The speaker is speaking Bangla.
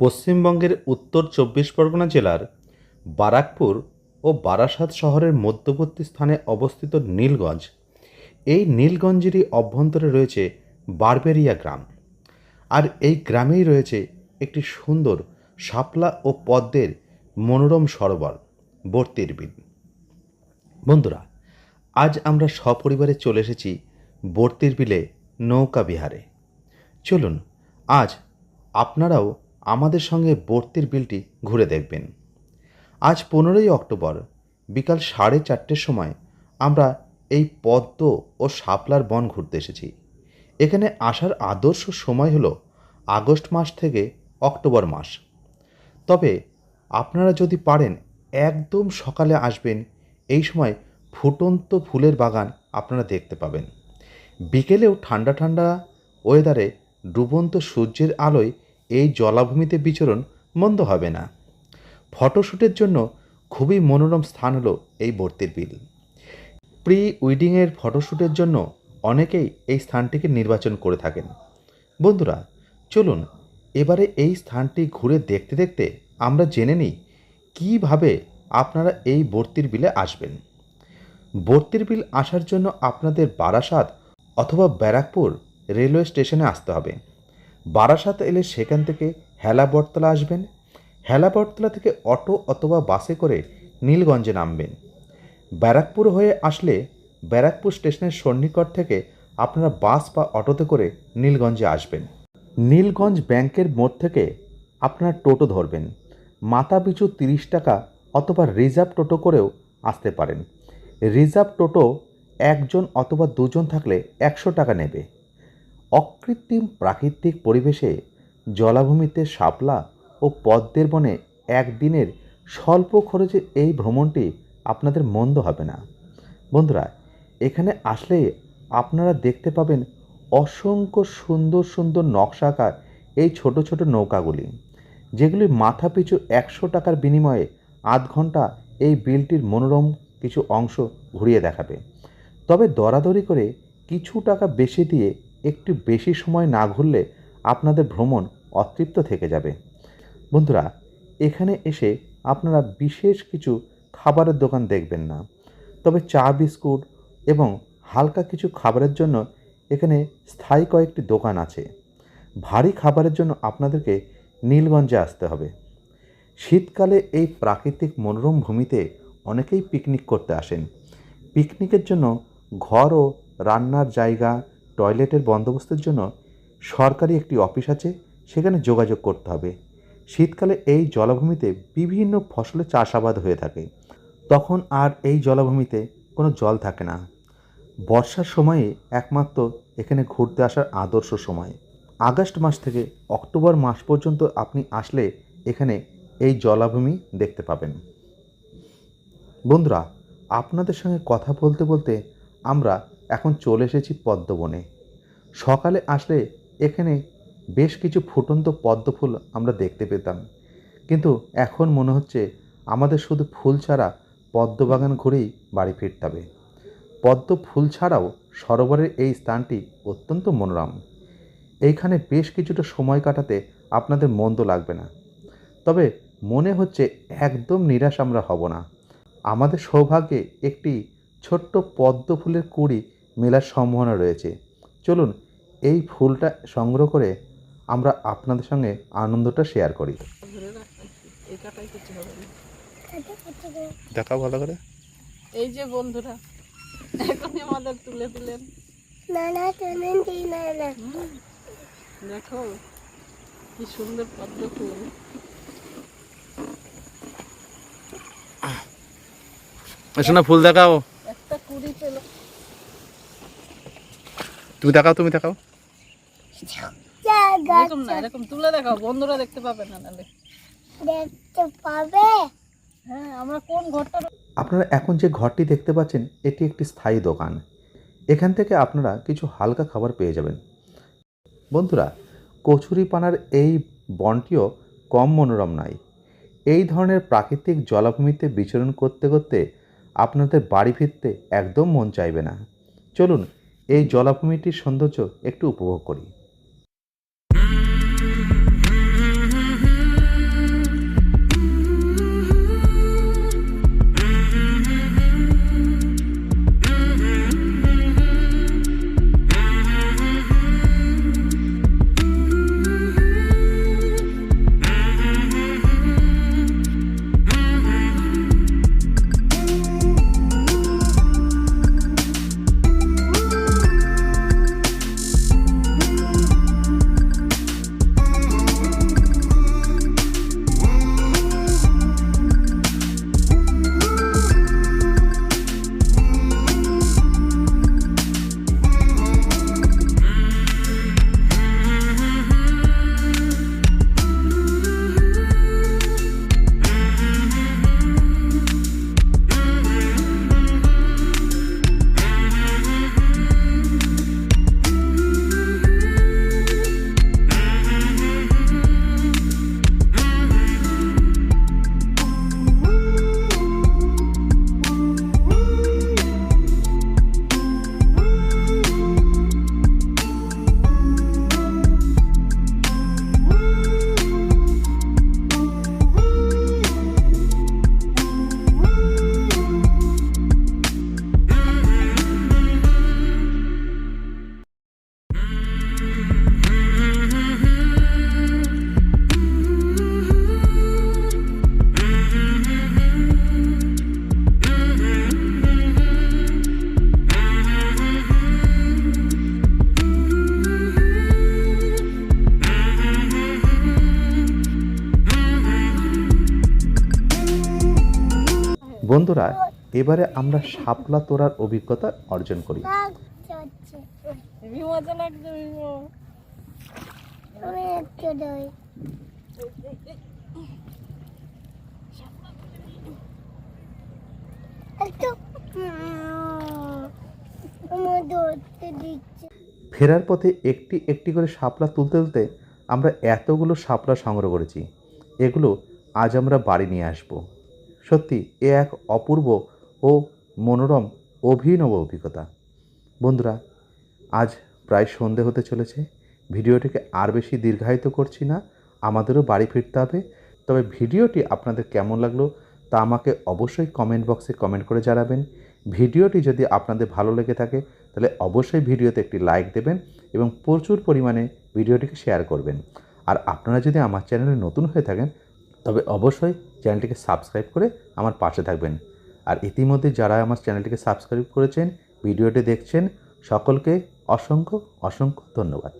পশ্চিমবঙ্গের উত্তর চব্বিশ পরগনা জেলার বারাকপুর ও বারাসাত শহরের মধ্যবর্তী স্থানে অবস্থিত নীলগঞ্জ। এই নীলগঞ্জেরই অভ্যন্তরে রয়েছে বারবেরিয়া গ্রাম। আর এই গ্রামেই রয়েছে একটি সুন্দর, শাপলা ও পদ্মের মনোরম সরোবর, বর্তির বিল বন্ধুরা, আজ আমরা সপরিবারে চলে এসেছি বর্তির বিলে নৌকা বিহারে। চলুন, আজ আপনারাও আমাদের সঙ্গে বর্তির বিলটি ঘুরে দেখবেন। আজ পনেরোই অক্টোবর, বিকাল সাড়ে চারটের সময় আমরা এই পদ্ম ও শাপলার বন ঘুরতে এসেছি। এখানে আসার আদর্শ সময় হলো আগস্ট মাস থেকে অক্টোবর মাস। তবে আপনারা যদি পারেন, একদম সকালে আসবেন, এই সময় ফুটন্ত ফুলের বাগান আপনারা দেখতে পাবেন। বিকেলেও ঠান্ডা ঠান্ডা ওয়েদারে ডুবন্ত সূর্যের আলোয় এই জলাভূমিতে বিচরণ মন্দ হবে না। ফটোশ্যুটের জন্য খুবই মনোরম স্থান হলো এই বর্তির বিল। প্রি উইডিংয়ের ফটোশ্যুটের জন্য অনেকেই এই স্থানটিকে নির্বাচন করে থাকেন। বন্ধুরা, চলুন এবারে এই স্থানটি ঘুরে দেখতে দেখতে আমরা জেনে নিই কীভাবে আপনারা এই বর্তির বিলে আসবেন। বর্তির বিল আসার জন্য আপনাদের বারাসাত অথবা ব্যারাকপুর রেলওয়ে স্টেশনে আসতে হবে। বারাসাত এলে সেখান থেকে হেলা বটতলা আসবেন। হেলা বটতলা থেকে অটো অথবা বাসে করে নীলগঞ্জে নামবেন। ব্যারাকপুর হয়ে আসলে ব্যারাকপুর স্টেশনের সন্নিকট থেকে আপনারা বাস বা অটোতে করে নীলগঞ্জে আসবেন। নীলগঞ্জ ব্যাংকের মোড় থেকে আপনারা টোটো ধরবেন। মাথা পিছু তিরিশ টাকা অথবা রিজার্ভ টোটো করেও আসতে পারেন। রিজার্ভ টোটো একজন অথবা দুজন থাকলে একশো টাকা নেবে। অকৃত্রিম প্রাকৃতিক পরিবেশে জলাভূমিতে শাপলা ও পদ্মের বনে একদিনের স্বল্প খরচে এই ভ্রমণটি আপনাদের মন্দ হবে না। বন্ধুরা, এখানে আসলে আপনারা দেখতে পাবেন অসংখ্য সুন্দর সুন্দর নকশা আঁকা এই ছোট ছোট নৌকাগুলি, যেগুলি মাথা পিছু একশো টাকার বিনিময়ে আধ ঘণ্টা এই বিলটির মনোরম কিছু অংশ ঘুরিয়ে দেখাবে। তবে দরাদরি করে কিছু টাকা বেশি দিয়ে একটু বেশি সময় না ঘুরলে আপনাদের ভ্রমণ অতৃপ্ত থেকে যাবে। বন্ধুরা, এখানে এসে আপনারা বিশেষ কিছু খাবারের দোকান দেখবেন না। তবে চা, বিস্কুট এবং হালকা কিছু খাবারের জন্য এখানে স্থায়ী কয়েকটি দোকান আছে। ভারী খাবারের জন্য আপনাদেরকে নীলগঞ্জে আসতে হবে। শীতকালে এই প্রাকৃতিক মনোরম ভূমিতে অনেকেই পিকনিক করতে আসেন। পিকনিকের জন্য ঘর ও রান্নার জায়গা টয়লেটের বন্দোবস্তের জন্য সরকারি একটি অফিস আছে, সেখানে যোগাযোগ করতে হবে। শীতকালে এই জলাভূমিতে বিভিন্ন ফসলের চাষাবাদ হয়ে থাকে। তখন আর এই জলাভূমিতে কোনো জল থাকে না। বর্ষার সময়ে একমাত্র এখানে ঘুরতে আসার আদর্শ সময়। আগস্ট মাস থেকে অক্টোবর মাস পর্যন্ত আপনি আসলে এখানে এই জলাভূমি দেখতে পাবেন। বন্ধুরা, আপনাদের সঙ্গে কথা বলতে বলতে আমরা এখন চলে এসেছি পদ্মবনে। সকালে আসলে এখানে বেশ কিছু ফুটন্ত পদ্ম ফুল আমরা দেখতে পেতাম। কিন্তু এখন মনে হচ্ছে আমাদের শুধু ফুল ছাড়া পদ্ম বাগান ঘুরেই বাড়ি ফিরতে হবে। পদ্ম ফুল ছাড়াও সরোবরের এই স্থানটি অত্যন্ত মনোরম। এইখানে বেশ কিছুটা সময় কাটাতে আপনাদের মন্দ লাগবে না। তবে মনে হচ্ছে একদম নিরাশ আমরা হব না। আমাদের সৌভাগ্যে একটি ছোট্ট পদ্ম ফুলের কুড়ি মেলার সম্ভাবনা রয়েছে। চলুন এই ফুলটা সংগ্রহ করে আমরা আপনাদের সঙ্গে আনন্দটা শেয়ার করি। দেখা ভালো করে। এই যে বন্ধুরা এখনই আমাদের তুলে দিলেন। না না দিই না না দেখো কি সুন্দর পদ্ম ফুল। শোনা ফুল দেখাও একটা কুড়ি পেল তুমি দেখাও তুমি দেখাও। যা এরকম না এরকম তুলে দেখাও বন্ধুরা দেখতে পাবে না নালে। দেখতে পাবে? হ্যাঁ আমরা কোন ঘরটা আপনারা এখন যে ঘরটি দেখতে পাচ্ছেন এটি একটি স্থায়ী দোকান। এখান থেকে আপনারা কিছু হালকা খাবার পেয়ে যাবেন। বন্ধুরা কচুরিপানার এই বনটিও কম মনোরম নয়। এই ধরনের প্রাকৃতিক জলাভূমিতে বিচরণ করতে করতে আপনাদের বাড়ি ফিরতে একদম মন চাইবে না। চলুন এই জলাভূমিটির সৌন্দর্য একটু উপভোগ করি। বন্ধুরা, এবারে আমরা শাপলা তোলার অভিজ্ঞতা অর্জন করি। ফেরার পথে একটি একটি করে শাপলা তুলতে তুলতে আমরা এতগুলো শাপলা সংগ্রহ করেছি। এগুলো আজ আমরা বাড়ি নিয়ে আসব। সত্যি এ এক অপূর্ব ও মনোরম অভিনব অভিজ্ঞতা। বন্ধুরা, আজ প্রায় সন্ধে হতে চলেছে। ভিডিওটিকে আর বেশি দীর্ঘায়িত করছি না, আমাদেরও বাড়ি ফিরতে হবে। তবে ভিডিওটি আপনাদের কেমন লাগল তা আমাকে অবশ্যই কমেন্ট বক্সে কমেন্ট করে জানাবেন। ভিডিওটি যদি আপনাদের ভালো লেগে থাকে, তাহলে অবশ্যই ভিডিওতে একটি লাইক দেবেন এবং প্রচুর পরিমাণে ভিডিওটিকে শেয়ার করবেন। আর আপনারা যদি আমার চ্যানেলে নতুন হয়ে থাকেন তবে অবশ্যই চ্যানেলটিকে সাবস্ক্রাইব করে আমার পাশে থাকবেন। আর ইতিমধ্যে যারা আমার চ্যানেলটিকে সাবস্ক্রাইব করেছেন, ভিডিওটি দেখছেন, সকলকে অসংখ্য অসংখ্য ধন্যবাদ।